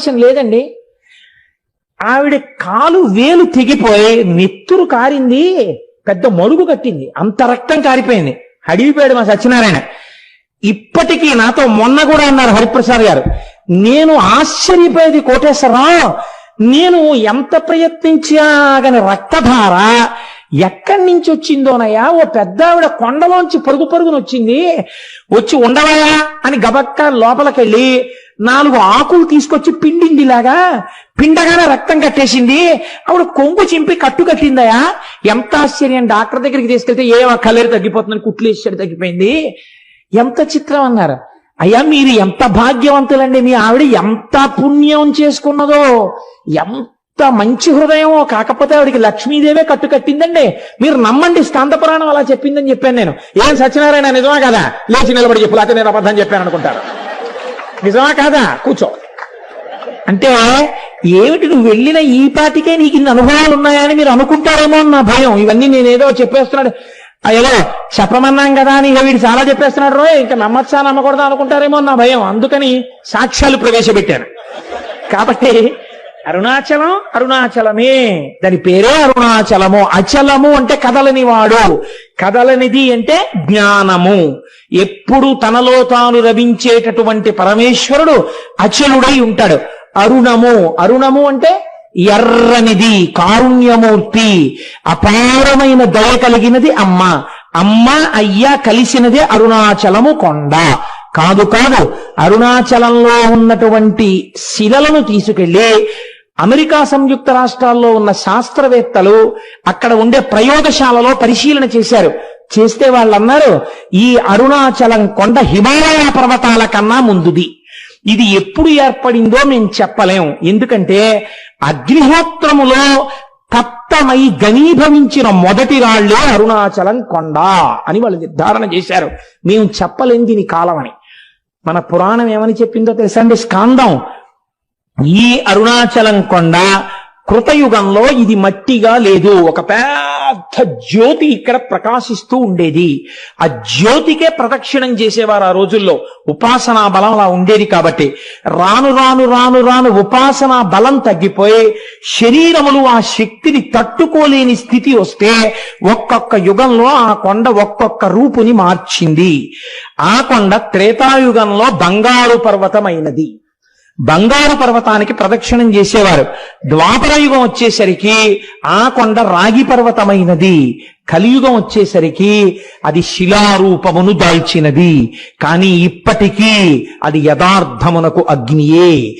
అవకాశం లేదండి. ఆవిడ కాలు వేలు తెగిపోయి నెత్తురు కారింది పెద్ద మడుగు కట్టింది అంత రక్తం కారిపోయింది. అడిగిపోయాడు మా సత్యనారాయణ. ఇప్పటికీ నాతో మొన్న కూడా అన్నారు హరిప్రసాద్ గారు. నేను ఆశ్చర్యపోయేది కోటేశ్వరరావు. నేను ఎంత ప్రయత్నించాగని రక్తధార ఎక్కడి నుంచి వచ్చిందోనయ్యా ఓ పెద్ద ఆవిడ కొండలోంచి పరుగు పరుగున వచ్చింది. వచ్చి ఉండవయా అని గబక్క లోపలికెళ్ళి నాలుగు ఆకులు తీసుకొచ్చి పిండింది ఇలాగా పిండగానే రక్తం కట్టేసింది. ఆవిడ కొంగు చింపి కట్టు కట్టిందయా ఎంత ఆశ్చర్యం. డాక్టర్ దగ్గరికి తీసుకెళ్తే ఏం కలర్ తగ్గిపోతుందని కుట్లేసాడు తగ్గిపోయింది. ఎంత చిత్రం అన్నారు. అయ్యా మీరు ఎంత భాగ్యవంతులండి. మీ ఆవిడ ఎంత పుణ్యం చేసుకున్నదో. ఎంత మంచి హృదయమో కాకపోతే ఆవిడికి లక్ష్మీదేవే కట్టు కట్టిందండి. మీరు నమ్మండి స్కాంత పురాణం అలా చెప్పిందని చెప్పాను నేను. ఏం సత్యనారాయణ నిజమా కదా? లేచి నిలబడి చెప్పు లేకపోతే నేను అబద్ధం చెప్పాను అనుకుంటారు. నిజమా కాదా? కూర్చో. అంటే ఏమిటి నువ్వు వెళ్ళిన ఈ పాటికే నీకు ఇన్ని అనుభవాలు ఉన్నాయని మీరు అనుకుంటారేమో అని నా భయం. ఇవన్నీ నేనేదో చెప్పేస్తున్నాడు. అయ్యో చెప్పమన్నాం కదా అని వీడు చాలా చెప్పేస్తున్నాడు రో ఇంకా నమ్మచ్చా నమ్మకూడదా అనుకుంటారేమో అని నా భయం. అందుకని సాక్ష్యాలు ప్రవేశపెట్టాను. కాబట్టి అరుణాచలం అరుణాచలమే. దాని పేరే అరుణాచలము. అచలము అంటే కదలని వాడు. కదలనిది అంటే జ్ఞానము. ఎప్పుడు తనలో తాను రవించేటటువంటి పరమేశ్వరుడు అచలుడై ఉంటాడు. అరుణము. అరుణము అంటే ఎర్రనిది కారుణ్యమూర్తి అపారమైన దయ కలిగినది అమ్మ. అమ్మ అయ్య కలిసినదే అరుణాచలము కొండ. కాదు కాదు. అరుణాచలంలో ఉన్నటువంటి శిలలను తీసుకెళ్ళి అమెరికా సంయుక్త రాష్ట్రాల్లో ఉన్న శాస్త్రవేత్తలు అక్కడ ఉండే ప్రయోగశాలలో పరిశీలన చేశారు. చేస్తే వాళ్ళన్నారు ఈ అరుణాచలం కొండ హిమాలయ పర్వతాల కన్నా ముందుది. ఇది ఎప్పుడు ఏర్పడిందో మేము చెప్పలేం. ఎందుకంటే అగ్నిహోత్రములో తప్తమై గనీభవించిన మొదటి రాళ్ళు అరుణాచలం కొండ అని వాళ్ళు నిర్ధారణ చేశారు. మేము చెప్పలేం దీని కాలమని మన పురాణం ఏమని చెప్పిందో తెలుసా అండి? స్కాందం. ఈ అరుణాచలం కొండ కృతయుగంలో ఇది మట్టిగా లేదు. ఒక పెద్ద జ్యోతి ఇక్కడ ప్రకాశిస్తూ ఉండేది. ఆ జ్యోతికే ప్రదక్షిణం చేసేవారు ఆ రోజుల్లో. ఉపాసనా బలం అలా ఉండేది కాబట్టి. రాను రాను రాను రాను ఉపాసనా బలం తగ్గిపోయి శరీరములు ఆ శక్తిని తట్టుకోలేని స్థితి వస్తే ఒక్కొక్క యుగంలో ఆ కొండ ఒక్కొక్క రూపుని మార్చింది. ఆ కొండ త్రేతాయుగంలో బంగారు పర్వతమైనది. బంగారు పర్వతానికి ప్రదక్షిణం చేసేవారు. ద్వాపర యుగం వచ్చేసరికి ఆ కొండ రాగి పర్వతమైనది. కలియుగం వచ్చేసరికి అది శిలారూపమును దాల్చినది. కానీ ఇప్పటికీ అది యథార్థమునకు అగ్నియే.